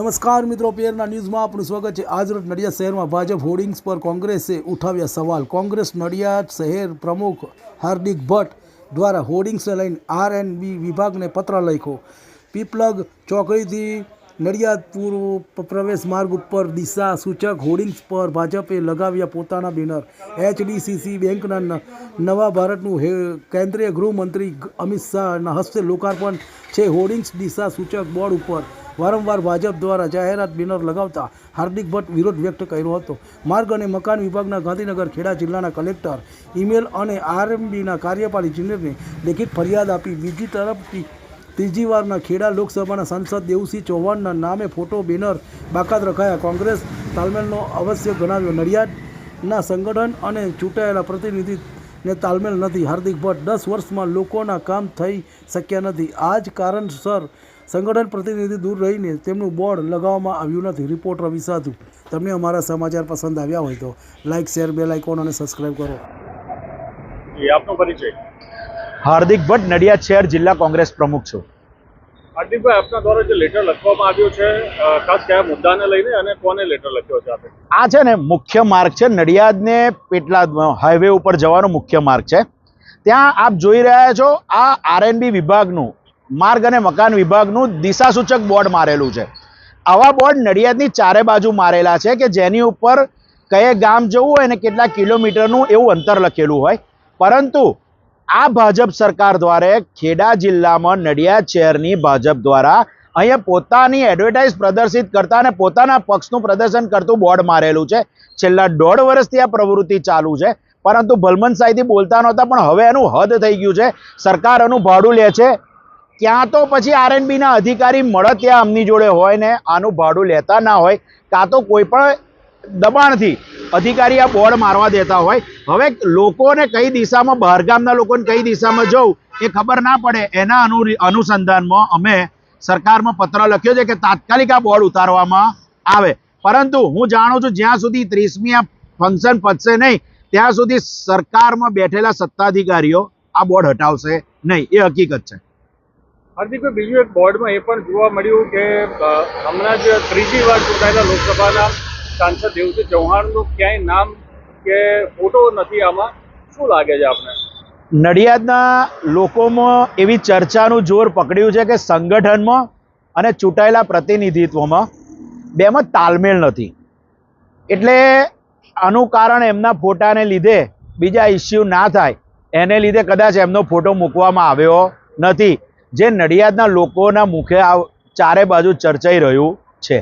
નમસ્કાર મિત્રો પેરના ન્યૂઝમાં આપનું સ્વાગત છે. આજરોજ નડિયાદ શહેરમાં ભાજપ હોર્ડિંગ્સ પર કોંગ્રેસે ઉઠાવ્યા સવાલ. કોંગ્રેસ નડિયાદ શહેર પ્રમુખ હાર્દિક ભટ્ટ દ્વારા હોર્ડિંગ્સને લઈને આર એન બી વિભાગને પત્ર લખ્યો. પીપલગ ચોકડીથી નડિયાદ પૂર્વ પ્રવેશ માર્ગ ઉપર દિશા સૂચક હોર્ડિંગ્સ પર ભાજપે લગાવ્યા પોતાના બેનર. એચડીસીસી બેંકના નવા ભારતનું કેન્દ્રીય ગૃહમંત્રી અમિત શાહના હસ્તે લોકાર્પણ છે હોર્ડિંગ્સ દિશા સૂચક બોર્ડ ઉપર. વારંવાર ભાજપ દ્વારા જાહેરાત બેનર લગાવતા હાર્દિક ભટ્ટ વિરોધ વ્યક્ત કર્યો હતો. માર્ગ અને મકાન વિભાગના ગાંધીનગર, ખેડા જિલ્લાના કલેક્ટર ઈમેલ અને આરએમડીના કાર્યપાલી ઇજનેરને લેખિત ફરિયાદ આપી બીજી તરફથી ત્રીજી વારના ખેડા લોકસભાના સાંસદ દેવસિંહ ચૌહાણના નામે ફોટો, બેનર બાકાત રખાયા. કોંગ્રેસ તાલમેલનો અવશ્ય ગણાવ્યો. નડિયાદના સંગઠન અને ચૂંટાયેલા પ્રતિનિધિને તાલમેલ નથી. હાર્દિક ભટ્ટ દસ વર્ષમાં લોકોના કામ થઈ શક્યા નથી. આ જ કારણસર સંગઠન પ્રતિનિધિ દૂર રહીને તેમનું બોર્ડ લગાવવામાં આવ્યું નથી. રિપોર્ટ રવિ સાધુ તમને અમારા સમાચાર પસંદ આવ્યા હોય તો લાઇક શેર, બેલ આઇકોન અને સબસ્ક્રાઈબ કરો. આપનો પરિચય. હાર્દિક ભટ્ટ નડિયાદ શહેર જિલ્લા કોંગ્રેસ પ્રમુખ છું. હાર્દિકભાઈ આપના દ્વારા જે લેટર લખવામાં આવ્યો છે ખાસ કયા મુદ્દાને લઈને અને કોને લેટર લખ્યો છે આપે? આ છે ને મુખ્ય માર્ગ છે. નડિયાદને પેટલાદ હાઈવે ઉપર જવાનો મુખ્ય માર્ગ છે. ત્યાં આપ જોઈ રહ્યા છો આ આરએનબી વિભાગનું માર્ગ અને મકાન વિભાગનું દિશાસૂચક બોર્ડ મારેલું છે. આવા બોર્ડ નડિયાદની ચારે બાજુ મારેલા છે કે જેની ઉપર કયે ગામ જવું હોય અને કેટલા કિલોમીટરનું એવું અંતર લખેલું હોય. પરંતુ આ ભાજપ સરકાર દ્વારા ખેડા જિલ્લામાં નડિયાદ શહેરની ભાજપ દ્વારા અહીંયા પોતાની એડવર્ટાઇઝ પ્રદર્શિત કરતા અને પોતાના પક્ષનું પ્રદર્શન કરતું બોર્ડ મારેલું છે. છેલ્લા દોઢ વર્ષથી આ પ્રવૃત્તિ ચાલુ છે. પરંતુ ભલમન સાહીથી બોલતા નહોતા, પણ હવે એનું હદ થઈ ગયું છે. સરકાર એનું ભાડું લે છે. ક્યાં તો પછી આરએનબીના અધિકારી મળે ત્યાં આમની જોડે હોય ને આનું ભાડું લેતા ના હોય. કાં તો કોઈ પણ દબાણથી અધિકારી આ બોર્ડ મારવા દેતા હોય. હવે લોકોને કઈ દિશામાં, બહારગામના લોકોને કઈ દિશામાં જવું, એ ખબર ના પડે. એના અનુસંધાનમાં અમે સરકારમાં પત્ર લખ્યો છે કે તાત્કાલિક આ બોર્ડ ઉતારવામાં આવે. પરંતુ હું જાણું છું જ્યાં સુધી ત્રીસમી આ ફંક્શન પતશે નહીં, ત્યાં સુધી સરકારમાં બેઠેલા સત્તાધિકારીઓ આ બોર્ડ હટાવશે નહીં. એ હકીકત છે. હાર્દિકભાઈ બીજું એક બોર્ડમાં એ પણ જોવા મળ્યું કે હમણાં જ ત્રીજી વાર ચૂંટાયેલા લોકસભાના સાંસદ દેવસિંહ ચૌહાણનું ક્યાંય નામ કે ફોટો નથી આમાં? શું લાગે છે આપને? નડિયાદના લોકોમાં એવી ચર્ચાનું જોર પકડ્યું છે કે સંગઠનમાં અને ચૂંટાયેલા પ્રતિનિધિત્વમાં બેમાં તાલમેલ નથી. એટલે આનું કારણ એમના ફોટાને લીધે બીજા ઇસ્યુ ના થાય. એને લીધે કદાચ એમનો ફોટો મૂકવામાં આવ્યો નથી. જે નડિયાદના લોકોના મુખે આ ચારે બાજુ ચર્ચાઈ રહ્યું છે.